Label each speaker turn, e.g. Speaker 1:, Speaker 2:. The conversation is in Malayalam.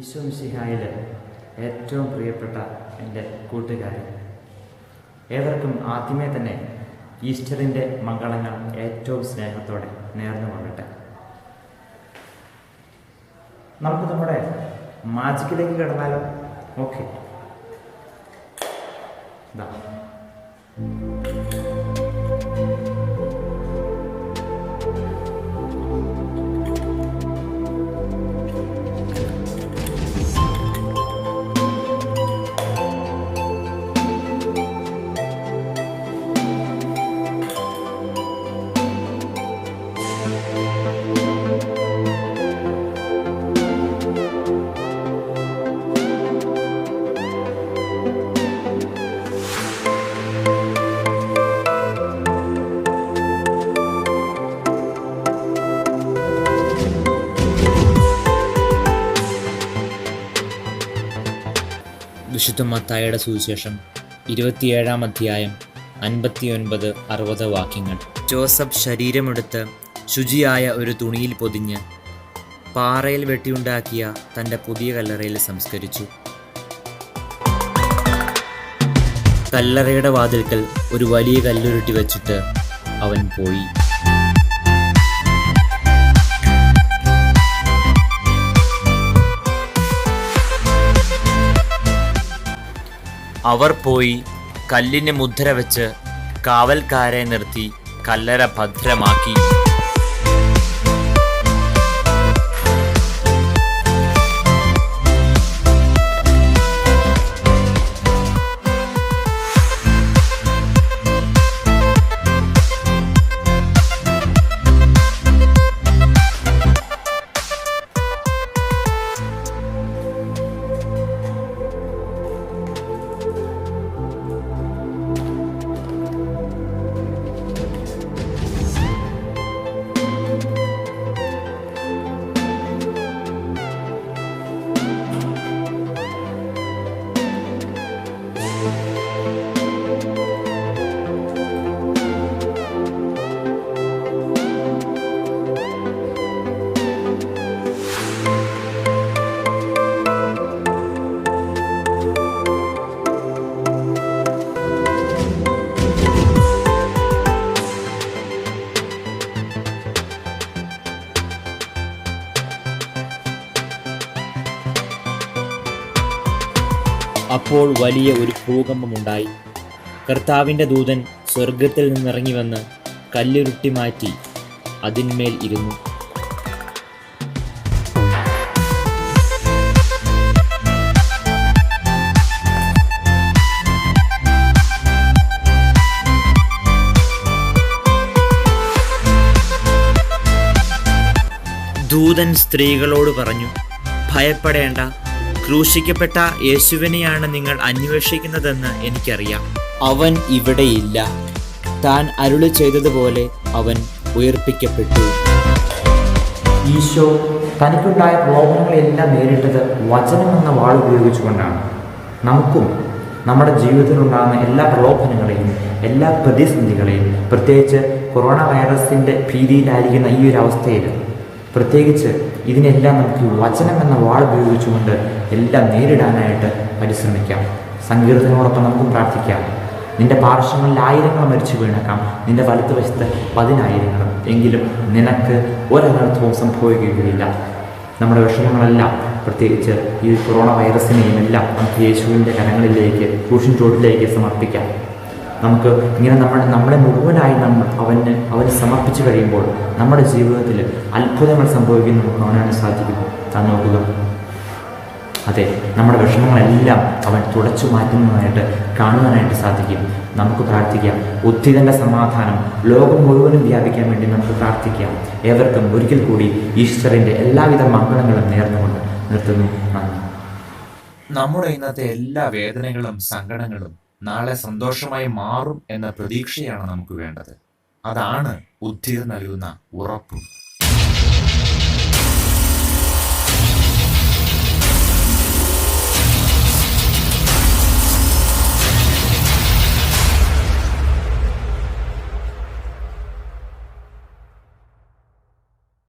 Speaker 1: ഈശോ മിശിഹായിൽ ഏറ്റവും പ്രിയപ്പെട്ട എന്റെ കൂട്ടുകാരൻ ഏവർക്കും ആദ്യമേ തന്നെ ഈസ്റ്ററിന്റെ മംഗളങ്ങൾ ഏറ്റവും സ്നേഹത്തോടെ നേർന്നു കൊള്ളട്ടെ. നമുക്ക് നമ്മുടെ മാജിക്കിലേക്ക് കിടന്നാലോ? ഓക്കെ. ഇതാ
Speaker 2: വിശുദ്ധ മത്തായുടെ സുവിശേഷം ഇരുപത്തിയേഴാം അധ്യായം അൻപത്തിയൊൻപത് അറുപത് വാക്യങ്ങൾ. ജോസഫ് ശരീരമെടുത്ത് ശുചിയായ ഒരു തുണിയിൽ പൊതിഞ്ഞ് പാറയിൽ വെട്ടിയുണ്ടാക്കിയ തന്റെ പുതിയ കല്ലറയിൽ സംസ്കരിച്ചു. കല്ലറയുടെ വാതിൽക്കൽ ഒരു വലിയ കല്ലുരുട്ടി വെച്ചിട്ട് അവൻ പോയി. അവർ പോയി കല്ലിന് മുദ്ര വെച്ച് കാവൽക്കാരെ നിർത്തി കല്ലറ ഭദ്രമാക്കി. അപ്പോൾ വലിയ ഒരു ഭൂകമ്പമുണ്ടായി. കർത്താവിന്റെ ദൂതൻ സ്വർഗത്തിൽ നിന്നിറങ്ങി വന്ന് കല്ലുരുട്ടി മാറ്റി അതിന്മേൽ ഇരുന്നു. ദൂതൻ സ്ത്രീകളോട് പറഞ്ഞു ഭയപ്പെടേണ്ട. ക്രൂശിക്കപ്പെട്ട യേശുവിനെയാണ് നിങ്ങൾ അന്വേഷിക്കുന്നതെന്ന് എനിക്കറിയാം. അവൻ ഇവിടെയില്ല താൻ അരുളി ചെയ്തതുപോലെ അവൻ ഉയർപ്പിക്കപ്പെട്ടു.
Speaker 1: ഈശോ തനിക്കുണ്ടായ പ്രലോഭനങ്ങളെല്ലാം നേരിട്ടത് വചനം എന്ന വാൾ ഉപയോഗിച്ചുകൊണ്ടാണ്. നമുക്കും നമ്മുടെ ജീവിതത്തിലുണ്ടാകുന്ന എല്ലാ പ്രലോഭനങ്ങളെയും എല്ലാ പ്രതിസന്ധികളെയും പ്രത്യേകിച്ച് കൊറോണ വൈറസിന്റെ ഭീതിയിലായിരിക്കുന്ന ഈ ഒരു അവസ്ഥയിൽ പ്രത്യേകിച്ച് ഇതിനെല്ലാം നമുക്ക് വചനം എന്ന വാൾ ഉപയോഗിച്ചുകൊണ്ട് എല്ലാം നേരിടാനായിട്ട് പരിശ്രമിക്കാം. സങ്കീർത്തനോടൊപ്പം നമുക്കും പ്രാർത്ഥിക്കാം. നിന്റെ പാർശ്വങ്ങളിൽ ആയിരങ്ങൾ മരിച്ചു വീണേക്കാം. നിന്റെ വലത്തുവശത്ത് പതിനായിരങ്ങളും. എങ്കിലും നിനക്ക് ഒരനർത്ഥവും സംഭവിക്കുകയില്ല. നമ്മുടെ വിഷമങ്ങളെല്ലാം പ്രത്യേകിച്ച് ഈ കൊറോണ വൈറസിനെയും എല്ലാം നമുക്ക് യേശുവിന്റെ കരങ്ങളിലേക്ക് ക്രൂഷൻ ചോട്ടിലേക്ക് സമർപ്പിക്കാം. നമുക്ക് ഇങ്ങനെ നമ്മുടെ നമ്മളെ മുഴുവനായി നമ്മൾ അവന് അവന് സമർപ്പിച്ചു കഴിയുമ്പോൾ നമ്മുടെ ജീവിതത്തിൽ അത്ഭുതങ്ങൾ സംഭവിക്കുന്ന നമുക്ക് കാണാൻ സാധിക്കും താൻ നോക്കുക. അതെ നമ്മുടെ വിഷമങ്ങളെല്ലാം അവൻ തുടച്ചു മാറ്റുന്നതായിട്ട് കാണുവാനായിട്ട് സാധിക്കും. നമുക്ക് പ്രാർത്ഥിക്കാം. ഉദ്ധിതന്റെ സമാധാനം ലോകം മുഴുവനും വ്യാപിക്കാൻ വേണ്ടി നമുക്ക് പ്രാർത്ഥിക്കാം. ഏവർക്കും ഒരിക്കൽ കൂടി ഈശ്വരന്റെ എല്ലാവിധ മംഗളങ്ങളും നേർന്നുകൊണ്ട് നിർത്തുന്നു. നന്ദി.
Speaker 3: നമ്മുടെ ഇന്നത്തെ എല്ലാ വേദനകളും സങ്കടങ്ങളും നാളെ സന്തോഷമായി മാറും എന്ന പ്രതീക്ഷയാണ് നമുക്ക് വേണ്ടത്. അതാണ് ഉദ്ധിത നൽകുന്ന ഉറപ്പും.